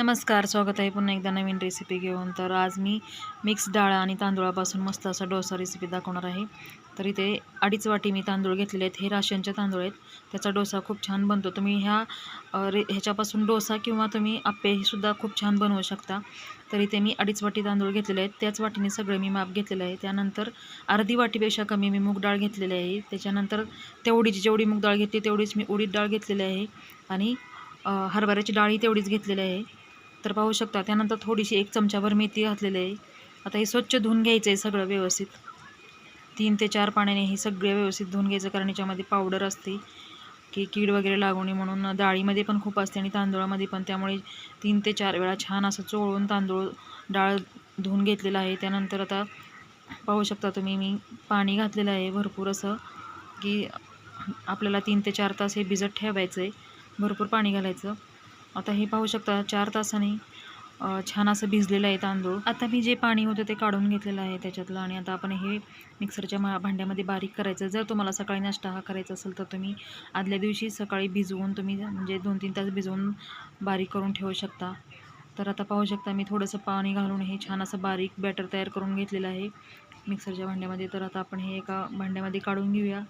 नमस्कार स्वागत आहे पुन्हा एकदा नवीन रेसिपी घेऊन. तर आज मी मिक्स डाळ आणि तांदूळापासून मस्त असा डोसा रेसिपी दाखवणार आहे. तर इथे अडीच वाटी मी तांदूळ घेतलेले आहेत. हे राशनचे तांदूळ आहेत. त्याचा डोसा खूप छान बनतो. तुम्ही ह्या रे ह्याच्यापासून डोसा किंवा तुम्ही आप्पे खूप छान बनवू शकता. तर इथे मी अडीच वाटी तांदूळ घेतलेले आहेत. त्याच वाटीने सगळे मी माप घेतलेलं आहे. त्यानंतर अर्धी वाटीपेक्षा कमी मी मूग डाळ घेतलेली आहे. त्याच्यानंतर तेवढीची जेवढी मूग डाळ घेतली तेवढीच मी उडीद डाळ घेतलेली आहे. आणि हरभऱ्याची डाळी तेवढीच घेतलेली आहे. तर पाहू शकता त्यानंतर थोडीशी एक चमचाभर मेथी घातलेली आहे. आता हे स्वच्छ धुवून घ्यायचं आहे सगळं व्यवस्थित. तीन ते चार पाण्याने हे सगळे व्यवस्थित धुवून घ्यायचं कारण याच्यामध्ये पावडर असते की कीड वगैरे लागू नये म्हणून. डाळीमध्ये पण खूप असते आणि तांदूळामध्ये पण. त्यामुळे तीन ते चार वेळा छान असं चोळून तांदूळ डाळ धुवून घेतलेलं आहे. त्यानंतर आता पाहू शकता तुम्ही मी पाणी घातलेलं आहे भरपूर असं की आपल्याला तीन ते चार तास हे भिजत ठेवायचं आहे भरपूर पाणी घालायचं. आता हे पाहू शकता चार तासाने छान असं भिजलेलं आहे तांदूळ. आता मी जे पाणी होतं ते काढून घेतलेलं आहे त्याच्यातलं आणि आता आपण हे मिक्सरच्या मा भांड्यामध्ये बारीक करायचं. जर तुम्हाला सकाळी नाश्ता हा करायचा असेल तर तुम्ही आदल्या दिवशी सकाळी भिजवून तुम्ही म्हणजे दोन तीन तास भिजवून बारीक करून ठेवू शकता. तर आता पाहू शकता मी थोडंसं पाणी घालून हे छान असं बारीक बॅटर तयार करून घेतलेलं आहे मिक्सरच्या भांड्यामध्ये. तर आता आपण हे एका भांड्यामध्ये काढून घेऊया.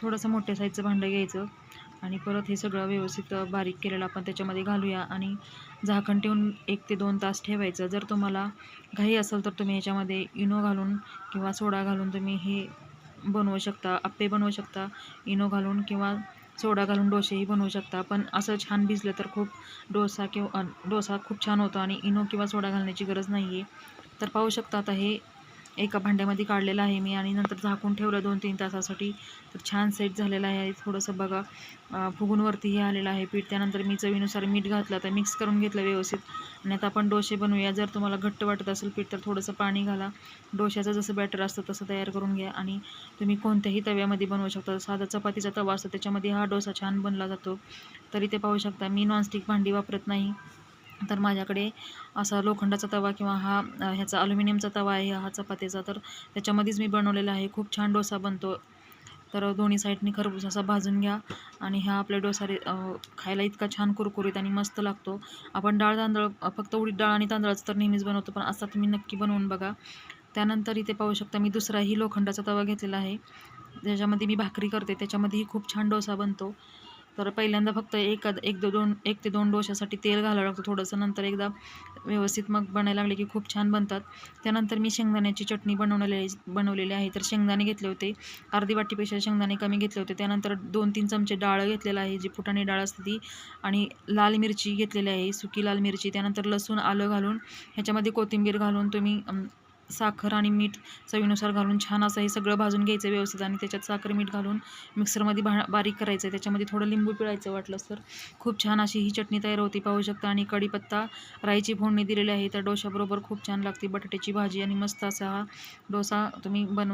थोडंसं मोठ्या साईजचं भांडं घ्यायचं. आणि परत हे सगळं व्यवस्थित बारीक केलेलं आपण त्याच्यामध्ये घालूया आणि झाकण ठेवून एक ते दोन तास ठेवायचं. जर तुम्हाला घाई असेल तर तुम्ही ह्याच्यामध्ये इनो घालून किंवा सोडा घालून तुम्ही हे बनवू शकता आप्पे बनवू शकता इनो घालून किंवा सोडा घालून डोसेही बनवू शकता. पण असं छान भिजलं तर खूप डोसा किंवा डोसा खूप छान होतो आणि इनो किंवा सोडा घालण्याची गरज नाही आहे तर पाहू शकता आता हे एका भांड्यामध्ये काढलेलं आहे मी आणि नंतर झाकून ठेवलं दोन तीन तासासाठी. तर छान सेट झालेलं आहे. थोडंसं बघा अं, फुगूनवरती हे आलेलं आहे पीठ. त्यानंतर मी चवीनुसार मीठ घातलं तर मिक्स करून घेतलं व्यवस्थित. आणि आता आपण डोसे बनवूया. जर तुम्हाला घट्ट वाटत असेल पीठ तर थोडंसं पाणी घाला. डोश्याचं जसं बॅटर असतं तसं तयार करून घ्या आणि तुम्ही कोणत्याही तव्यामध्ये बनवू शकता. साधा चपातीचा तवा असतो त्याच्यामध्ये हा डोसा छान बनला जातो. तरी ते पाहू शकता. मी नॉनस्टिक भांडी वापरत नाही. तर माझ्याकडे असा लोखंडाचा तवा किंवा हा ह्याचा अल्युमिनियमचा तवा आहे हा चपातीचा. तर त्याच्यामध्येच मी बनवलेला आहे. खूप छान डोसा बनतो. तर दोन्ही साईडनी खरबूज असा भाजून घ्या आणि हा आपल्या डोसा रे खायला इतका छान कुरकुरीत आणि मस्त लागतो. आपण डाळ तांदळ फक्त उडीद डाळ आणि तांदळाचं तर नेहमीच बनवतो पण असा तुम्ही नक्की बनवून बघा. त्यानंतर इथे पाहू शकता मी दुसराही लोखंडाचा तवा घेतलेला आहे. ज्याच्यामध्ये मी भाकरी करते त्याच्यामध्येही खूप छान डोसा बनतो. तर पहिल्यांदा फक्त एक एक दो दोन एक ते दोन डोशासाठी तेल घालावं लागतं थोडंसं. नंतर एकदा व्यवस्थित मग बनायला लागले की खूप छान बनतात. त्यानंतर मी शेंगदाण्याची चटणी बनवलेली बनवलेली आहे. तर शेंगदाणे घेतले होते. अर्धी वाटीपेक्षा शेंगदाणे कमी घेतले होते. त्यानंतर दोन तीन चमचे डाळ घेतलेलं आहे जी फुटाणी डाळ असते ती. आणि लाल मिरची घेतलेली आहे सुकी लाल मिरची. त्यानंतर लसूण आलं घालून ह्याच्यामध्ये कोथिंबीर घालून तुम्ही साखर आणि मीठ चवीनुसार घालून छान असं हे सगळं भाजून घ्यायचं व्यवस्थित आणि त्याच्यात साखर मीठ घालून मिक्सरमध्ये भा बारीक करायचं. आहे त्याच्यामध्ये थोडं लिंबू पिळायचं वाटलंच तर खूप छान अशी ही चटणी तयार होती. पाहू शकता आणि कढीपत्ता राईची फोडणी दिलेली आहे. तर डोशाबरोबर खूप छान लागते बटाट्याची भाजी आणि मस्त असा हा डोसा तुम्ही बनवा